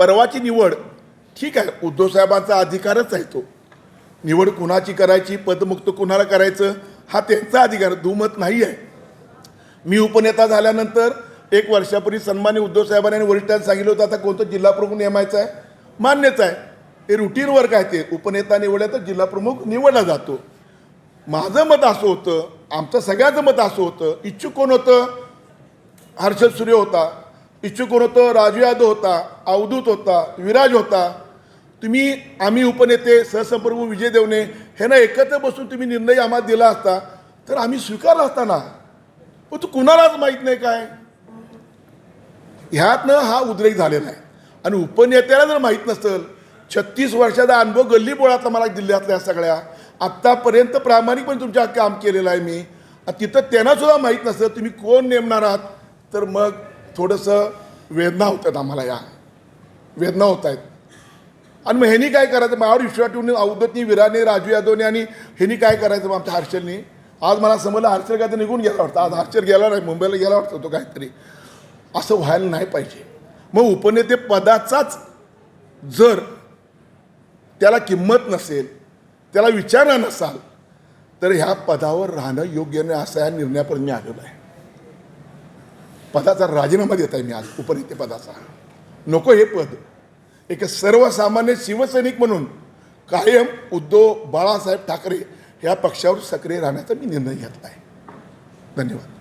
परवाची निवड. ठीक आहे उद्धव साहेबांचा अधिकारच आहे तो. निवड कुणाची करायची पदमुक्त कुणाला करायचं हा त्यांचा अधिकार दुमत नाही आहे. मी उपनेता झाल्यानंतर एक वर्षापूर्वी सन्मान्य उद्धव साहेबांनी आणि वरिष्ठांनी सांगितलं होतं आता कोणतं जिल्हाप्रमुख नेमायचं आहे? मान्यच आहे. हे रुटीन वर्क आहे ते. उपनेता निवडल्या तर जिल्हाप्रमुख निवडला जातो. माझं मत असं होतं आमचं सगळ्याचं मत असं होतं. इच्छुक कोण होतं? हर्षद सूर्य होता. इच्छुक कोण होतं? राजू यादव होता अवधूत होता विराज होता. तुम्ही आम्ही उपनेते सहसंप्रभू विजय देवणे हे ना एकत्र बसून तुम्ही निर्णय आम्हाला दिला असता तर आम्ही स्वीकारला असता ना? पण तू कुणालाच माहीत नाही काय? ह्यातनं हा उद्रेक झालेला आहे. आणि उपनेत्याला जर माहीत नसेल छत्तीस वर्षाचा अनुभव गल्ली बोळातला मला जिल्ह्यातल्या सगळ्या. आत्तापर्यंत प्रामाणिकपणे तुमच्या काम केलेलं आहे मी. तिथं त्यांनासुद्धा माहीत नसतं तुम्ही कोण नेमणार आहात? तर मग थोडंसं वेदना होत आहेत आम्हाला या. वेदना होत आहेत. आणि मग ह्यांनी काय करायचं? माझ्यावर विश्वास ठेवून अवधतनी विराने राजू यादवने आणि ह्यांनी काय करायचं मग आमच्या हर्षलनी? आज मला समजलं हर्षल काय तर निघून गेला वाटतं. आज हर्षल गेला नाही मुंबईला गेला वाटतं तो काहीतरी. असं व्हायला नाही पाहिजे. मग उपनेते पदाचाच जर त्याला किंमत नसेल त्याला विचारणा नसाल तर ह्या पदावर राहणं योग्य नाही असा या निर्णयापर्यंत मी आलेलो आहे. पदाचा राजीनामा देत आहे मी आज उपनेते पदाचा. नको हे पद. एक सर्वसामान्य शिवसैनिक म्हणून कायम उद्धव बाळासाहेब ठाकरे ह्या पक्षावर सक्रिय राहण्याचा मी निर्णय घेतला आहे धन्यवाद.